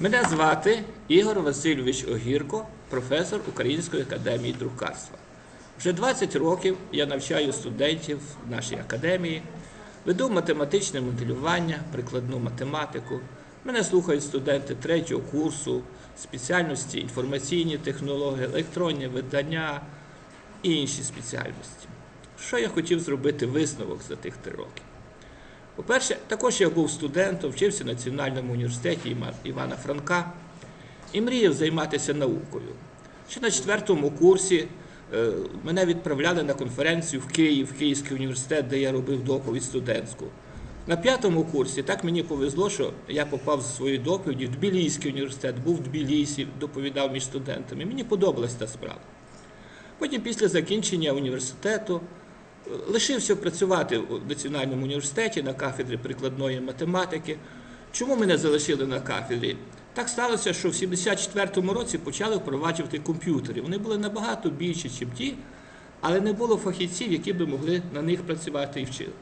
Мене звати Ігор Васильович Огірко, професор Української академії друкарства. Вже 20 років я навчаю студентів в нашій академії, веду математичне моделювання, прикладну математику. Мене слухають студенти третього курсу, спеціальності інформаційні технології, електронні видання і інші спеціальності. Що я хотів зробити висновок за тих три роки? По-перше, також я був студентом, вчився в Національному університеті Івана Франка і мріяв займатися наукою. Ще на четвертому курсі е, мене відправляли на конференцію в Київ, в Київський університет, де я робив доповідь студентську. На п'ятому курсі так мені повезло, що я попав зі своєю доповіді в Тбіліський університет, був в Тбілісі, доповідав між студентами. Мені подобалась та справа. Потім, після закінчення університету, лишився працювати в Національному університеті на кафедрі прикладної математики. Чому мене залишили на кафедрі? Так сталося, що в 74-му році почали впроваджувати комп'ютери. Вони були набагато більші, ніж ті, але не було фахівців, які би могли на них працювати і вчили.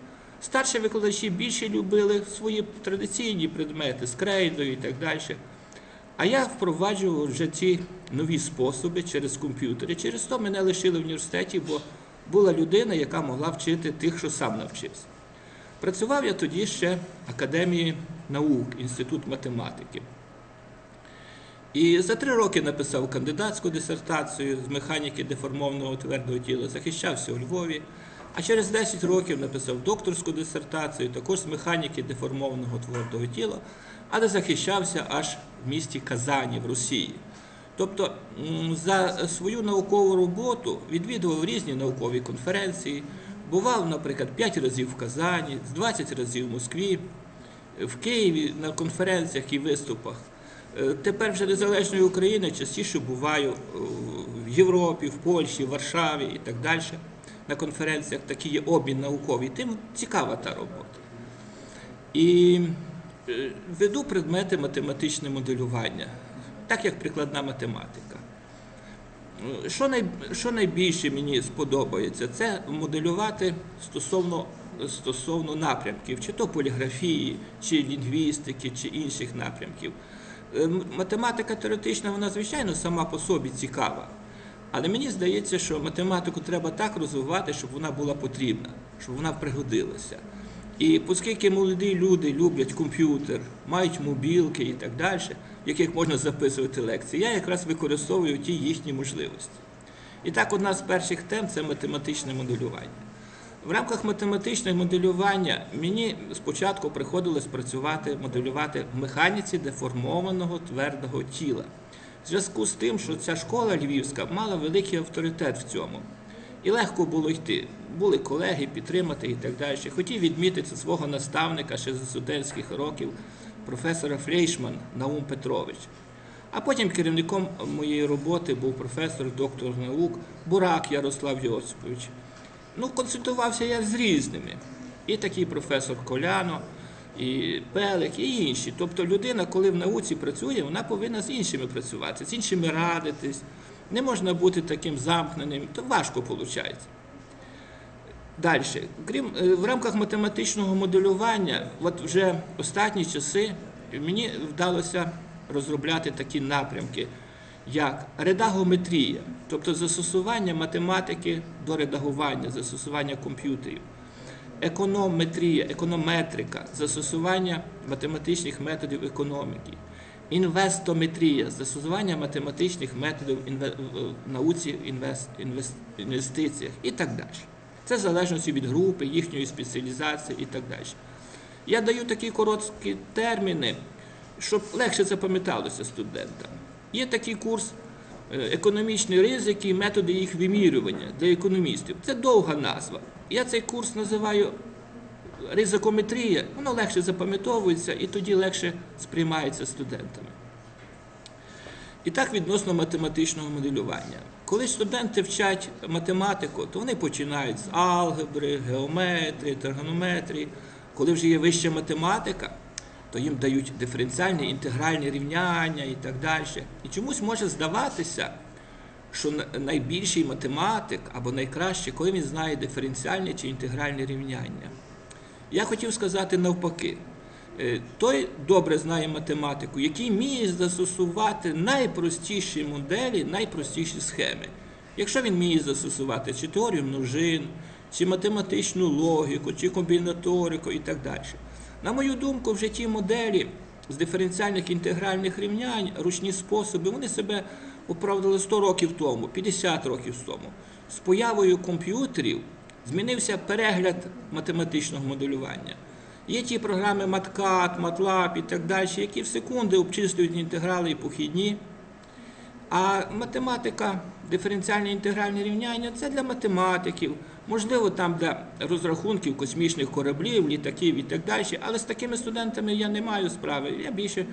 Старші викладачі більше любили свої традиційні предмети з крейдою і так далі. А я впроваджував вже ці нові способи через комп'ютери. Через то мене лишили в університеті, бо була людина, яка могла вчити тих, що сам навчився. Працював я тоді ще в Академії наук, Інститут математики. І за три роки написав кандидатську дисертацію з механіки деформованого твердого тіла, захищався у Львові. А через 10 років написав докторську дисертацію, також з механіки деформованого твердого тіла, але захищався аж в місті Казані в Росії. Тобто за свою наукову роботу відвідував різні наукові конференції, бував, наприклад, 5 разів в Казані, 20 разів в Москві, в Києві на конференціях і виступах. Е, Тепер вже незалежної України частіше буваю е, в Європі, в Польщі, в Варшаві і так далі. На конференціях такий є обмін науковий. Тим цікава та робота. І е, веду предмети математичне моделювання, так як прикладна математика. Е, Що, най, що найбільше мені сподобається, це моделювати стосовно, стосовно напрямків, чи то поліграфії, чи лінгвістики, чи інших напрямків. Е, Математика теоретична, вона, звичайно, сама по собі цікава. Але мені здається, що математику треба так розвивати, щоб вона була потрібна, щоб вона пригодилася. І оскільки молоді люди люблять комп'ютер, мають мобілки і так далі, в яких можна записувати лекції, я якраз використовую ті їхні можливості. І так, одна з перших тем це математичне моделювання. В рамках математичного моделювання мені спочатку приходилось працювати, моделювати в механіці деформованого твердого тіла. В зв'язку з тим, що ця школа львівська мала великий авторитет в цьому. І легко було йти. Були колеги підтримати і так далі. Хотів відмітити свого наставника ще з студентських років, професора Флейшман Наум Петрович. А потім керівником моєї роботи був професор, доктор наук Бурак Ярослав Йосипович. Ну, консультувався я з різними. І такий професор Коляно, і Пелик, і інші. Тобто людина, коли в науці працює, вона повинна з іншими працювати, з іншими радитись. Не можна бути таким замкненим, то важко виходить. Далі, крім е, в рамках математичного моделювання, от вже останні часи мені вдалося розробляти такі напрямки, як редагометрія, тобто застосування математики до редагування, застосування комп'ютерів, економетрія, економетрика, застосування математичних методів економіки, інвестометрія, застосування математичних методів в науці інвес- інвестиціях і так далі. Це в залежності від групи, їхньої спеціалізації і так далі. Я даю такі короткі терміни, щоб легше запам'яталося студентам. Є такий курс е, економічні ризики і методи їх вимірювання для економістів. Це довга назва. Я цей курс називаю ризикометрія, воно легше запам'ятовується і тоді легше сприймається студентами. І так відносно математичного моделювання. Коли студенти вчать математику, то вони починають з алгебри, геометрії, тригонометрії. Коли вже є вища математика, то їм дають диференціальні інтегральні рівняння і так далі. І чомусь може здаватися, що найбільший математик або найкраще, коли він знає диференціальні чи інтегральні рівняння. Я хотів сказати навпаки. е, той добре знає математику, який вміє застосувати найпростіші моделі, найпростіші схеми. Якщо він вміє застосувати чи теорію множин, чи математичну логіку, чи комбінаторику і так далі. На мою думку, вже ті моделі з диференціальних інтегральних рівнянь, ручні способи, вони себе оправдали 100 років тому, 50 років тому. З появою комп'ютерів змінився перегляд математичного моделювання. Є ті програми MATCAD, MATLAB і так далі, які в секунди обчислюють інтеграли і похідні. А математика, диференціальне інтегральне рівняння це для математиків, можливо, там для розрахунків космічних кораблів, літаків і так далі. Але з такими студентами я не маю справи. Я більше,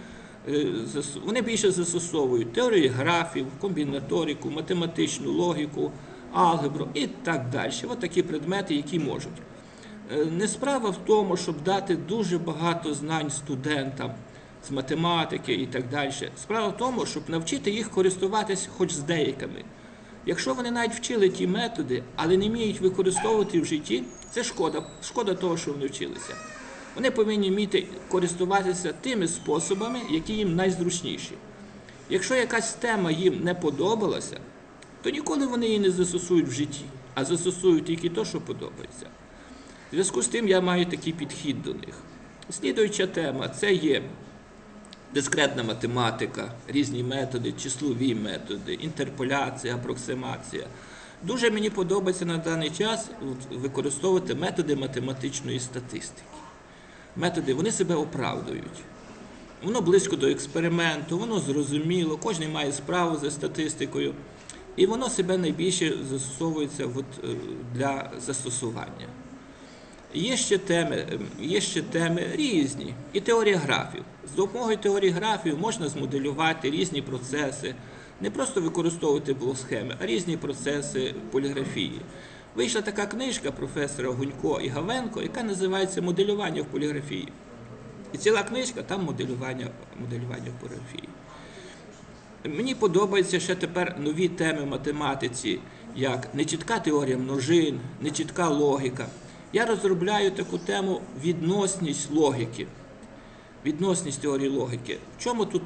е, вони більше застосовують теорію графів, комбінаторику, математичну логіку, алгебру і так далі. Ось такі предмети, які можуть. Е, Не справа в тому, щоб дати дуже багато знань студентам з математики і так далі. Справа в тому, щоб навчити їх користуватися хоч з деякими. Якщо вони навіть вчили ті методи, але не вміють використовувати в житті, це шкода. Шкода того, що вони вчилися. Вони повинні вміти користуватися тими способами, які їм найзручніші. Якщо якась тема їм не подобалася, то ніколи вони її не застосують в житті, а застосують тільки те, що подобається. В зв'язку з тим я маю такий підхід до них. Слідуюча тема це є дискретна математика, різні методи, числові методи, інтерполяція, апроксимація. Дуже мені подобається на даний час використовувати методи математичної статистики. Методи вони себе оправдують. Воно близько до експерименту, воно зрозуміло, кожен має справу за статистикою, і воно себе найбільше застосовується от, е, для застосування. Є ще теми, ем, є ще теми різні. І теорія графів. З допомогою теорії графів можна змоделювати різні процеси, не просто використовувати блок-схеми, а різні процеси поліграфії. Вийшла така книжка професора Гунько і Гавенко, яка називається Моделювання в поліграфії. І ціла книжка там моделювання, моделювання в поліграфії. Мені подобаються ще тепер нові теми математиці, як нечітка теорія множин, нечітка логіка. Я розробляю таку тему відносність логіки. Відносність теорії логіки. В чому тут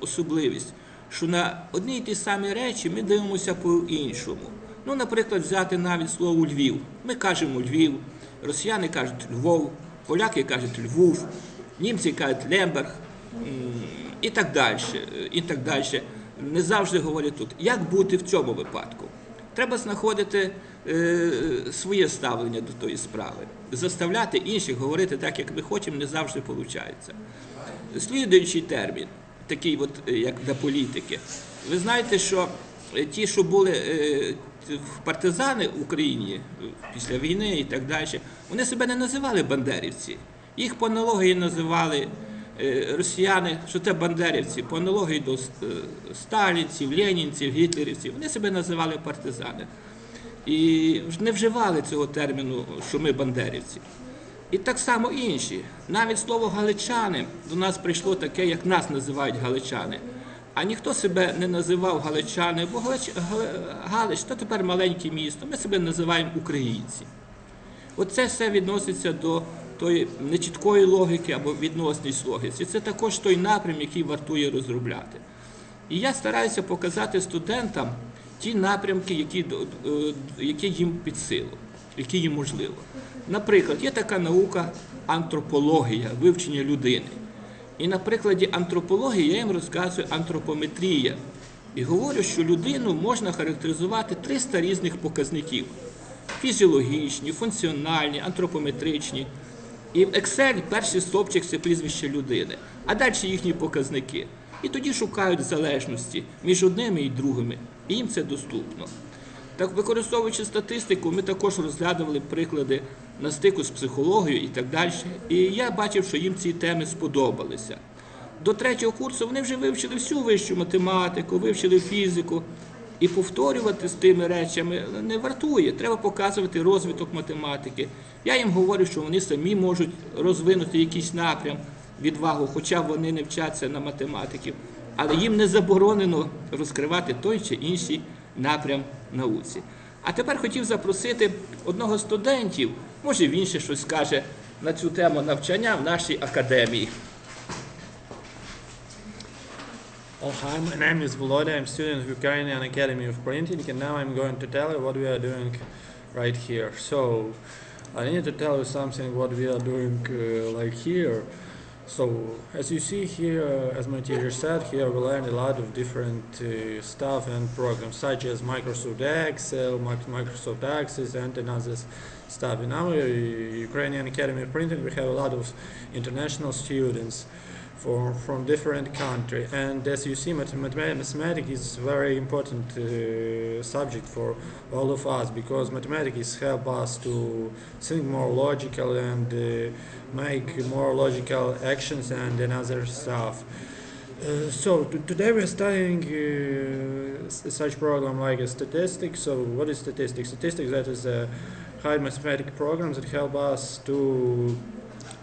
особливість? Що на одні й ті самі речі ми дивимося по-іншому. Ну, наприклад, взяти навіть слово Львів. Ми кажемо Львів, росіяни кажуть Львов, поляки кажуть Львов, німці кажуть Лемберг і так далі. І так далі. Не завжди говорять тут. Як бути в цьому випадку? Треба знаходити е, своє ставлення до тої справи. Заставляти інших говорити так, як ми хочемо, не завжди виходить. Слідуючий термін, такий, от, е, як для політики. Ви знаєте, що е, ті, що були е, партизани в Україні е, після війни і так далі, вони себе не називали бандерівці. Їх по аналогії називали росіяни, що це бандерівці, по аналогії до е, сталінців, ленінців, гітлерівців. Вони себе називали партизани. І не вживали цього терміну, що ми бандерівці. І так само інші. Навіть слово галичани до нас прийшло таке, як нас називають галичани. А ніхто себе не називав галичани, бо Галич, Галич, то тепер маленьке місто. Ми себе називаємо українці. Оце все відноситься до тої нечіткої логіки або відносність логіці. Це також той напрям, який вартує розробляти. І я стараюся показати студентам ті напрямки, які, е, які їм під силу, які їм можливо. Наприклад, є така наука антропологія, вивчення людини. І на прикладі антропології я їм розказую антропометрія. І говорю, що людину можна характеризувати 300 різних показників: фізіологічні, функціональні, антропометричні. І в Excel перший стовпчик це прізвище людини, а далі їхні показники. І тоді шукають залежності між одними і другими, і їм це доступно. Так, використовуючи статистику, ми також розглядували приклади на стику з психологією і так далі. І я бачив, що їм ці теми сподобалися. До третього курсу вони вже вивчили всю вищу математику, вивчили фізику. І повторювати з тими речами не вартує. Треба показувати розвиток математики. Я їм говорю, що вони самі можуть розвинути якийсь напрям, відвагу, хоча вони не вчаться на математиків. Але їм не заборонено розкривати той чи інший напрям науці. А тепер хотів запросити одного студентів, може він ще щось скаже на цю тему навчання в нашій академії. Hi, my name is Volodya. I'm a student of Ukrainian Academy of Printing, and now I'm going to tell you what we are doing right here. So, I need to tell you something what we are doing uh, like here. So, as you see here, as my teacher said, here we learn a lot of different uh, stuff and programs such as Microsoft Excel, Microsoft Access, and another stuff. In our Ukrainian Academy of Printing, we have a lot of international students for, from different country. And as you see mathem- mathem- mathematics is very important uh, subject for all of us because mathematics help us to think more logical and uh, make more logical actions and another stuff. Uh, so today we're studying uh, such program like statistics so what is statistics statistics that is a high mathematical program that help us to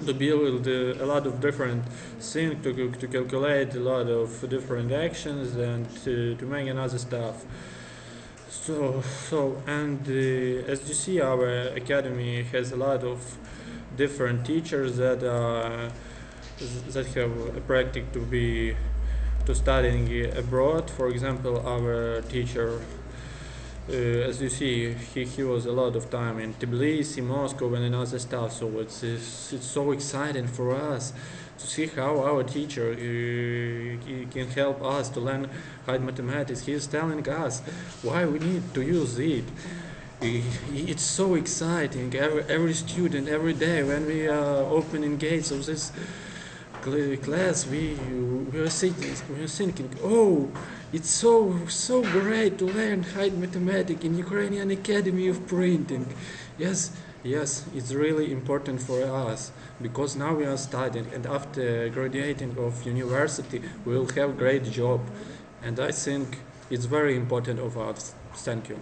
to build a lot of different things to, to calculate a lot of different actions and to, to make another stuff. So so and uh, as you see our academy has a lot of different teachers that uh, that have a practice to be to studying abroad. For example our teacher as you see, he, he was a lot of time in Tbilisi, Moscow, and another stuff. So it's, it's it's so exciting for us to see how our teacher uh, can help us to learn high mathematics. He is telling us why we need to use it. It's so exciting. Every, every student, every day when we are opening gates of this class, we we are thinking, we are thinking, oh, it's so so great to learn high mathematics in Ukrainian Academy of Printing. Yes, yes, it's really important for us because now we are studying, and after graduating of university, we will have great job, and I think it's very important of us. Thank you.